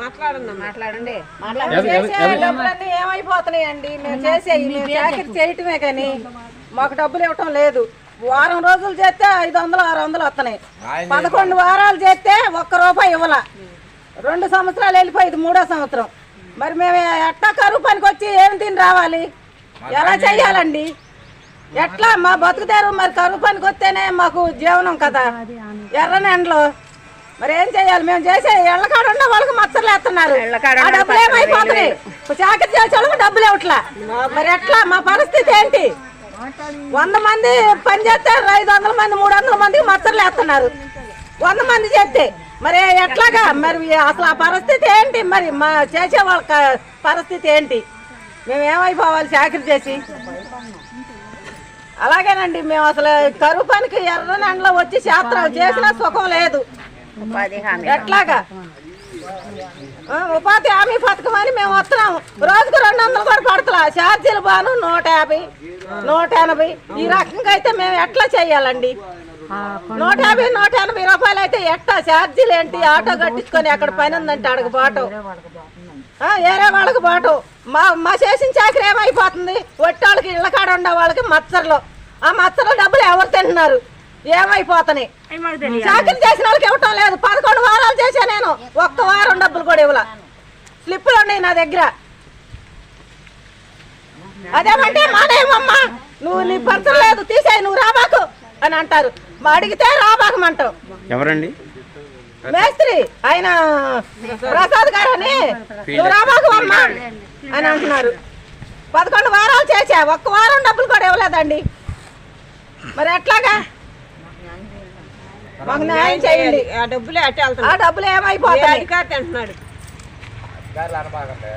మాట్లాడండి డబ్బులన్నీ ఏమైపోతున్నాయండి? మేము చేసేవి మేము చాకరీ చేయటమే కానీ మాకు డబ్బులు ఇవ్వటం లేదు. వారం రోజులు చేస్తే ఐదు వందలు ఆరు వందలు వస్తున్నాయి. పదకొండు వారాలు చేస్తే ఒక్క రూపాయి ఇవ్వాల. రెండు సంవత్సరాలు వెళ్ళిపోయింది మూడో సంవత్సరం. మరి మేము ఎట్టా కరువు పనికి వచ్చి ఏం తిని రావాలి? ఎలా చెయ్యాలండి? ఎట్లా మా బతుకుతారు? మరి కరువు పనికి వస్తేనే మాకు జీవనం కదా. ఎర్రని ఎండలో మరి ఏం చేయాలి? మేము చేసే ఎళ్ళకాడ ఉన్న వాళ్ళకి మచ్చలు వేస్తున్నారు. ఆ డబ్బులు ఏమైపోతున్నాయి? చాకరీ చేసే వాళ్ళకి డబ్బులు ఇవ్వట్లా. మరి ఎట్లా? మా పరిస్థితి ఏంటి? వంద మంది పని చేస్తే ఐదు వందల మంది మూడు వందల మందికి మచ్చలు వేస్తున్నారు. వంద మంది చేస్తే. మరి ఎట్లాగా? మరి అసలు ఆ పరిస్థితి ఏంటి? మరి మా చేసే వాళ్ళ పరిస్థితి ఏంటి? మేము ఏమైపోవాలి చాకరీ చేసి? అలాగేనండి మేము అసలు కరువు పనికి ఎర్రని ఎండలో వచ్చి శాస్త్రం చేసిన సుఖం లేదు. ఎట్లాగా? ఉపాధి హామీ పథకం అని మేము వస్తున్నాము. రోజుకు రెండు వందలు కూడా పడతలా. ఛార్జీలు బాను నూట యాభై నూట ఎనభై. ఈ రకంగా అయితే మేము ఎట్లా చేయాలండి? నూట యాభై నూట ఎనభై రూపాయలు అయితే ఎట్లా? ఛార్జీలు ఏంటి? ఆటో కట్టించుకొని అక్కడ పని ఉందంటే అడగ బాటం. ఏరే వాళ్ళకి బాటు. మా మా చేసిన చాకరీ ఏమైపోతుంది? ఒట్టోళ్ళకి ఇళ్ళ కాడ ఉండే వాళ్ళకి మచ్చర్లు. ఆ మచ్చర్ల డబ్బులు ఎవరు తింటున్నారు? ఏమైపోతున్నాయి? చాకరీ చేసిన వాళ్ళకి ఇవ్వటం లేదు. పదకొండు వారాలు చేశా నేను. ఒక్క వారం డబ్బులు కూడా ఇవ్వలా. స్లిప్పులు ఉన్నాయి నా దగ్గర. అదేమంటే మానేమమ్మా నువ్వు నీ పంచం లేదు. తీసేయి నువ్వు రాబాకు అని అంటారు. మా అడిగితే రాబాకమంటావు ఎవరండి? మేస్త్రి. ఆయన ప్రసాద్ గారు అని నువ్వు రాబాకు అమ్మా. అని అంటున్నారు. పదకొండు వారాలు చేసా ఒక్క వారం డబ్బులు కూడా ఇవ్వలేదండి. మరి ఎట్లాగా? మాకు న్యాయం చేయండి. ఆ డబ్బులే అట్టే ఆ డబ్బులు ఏమైపోతాయి? గారు అనబాకండి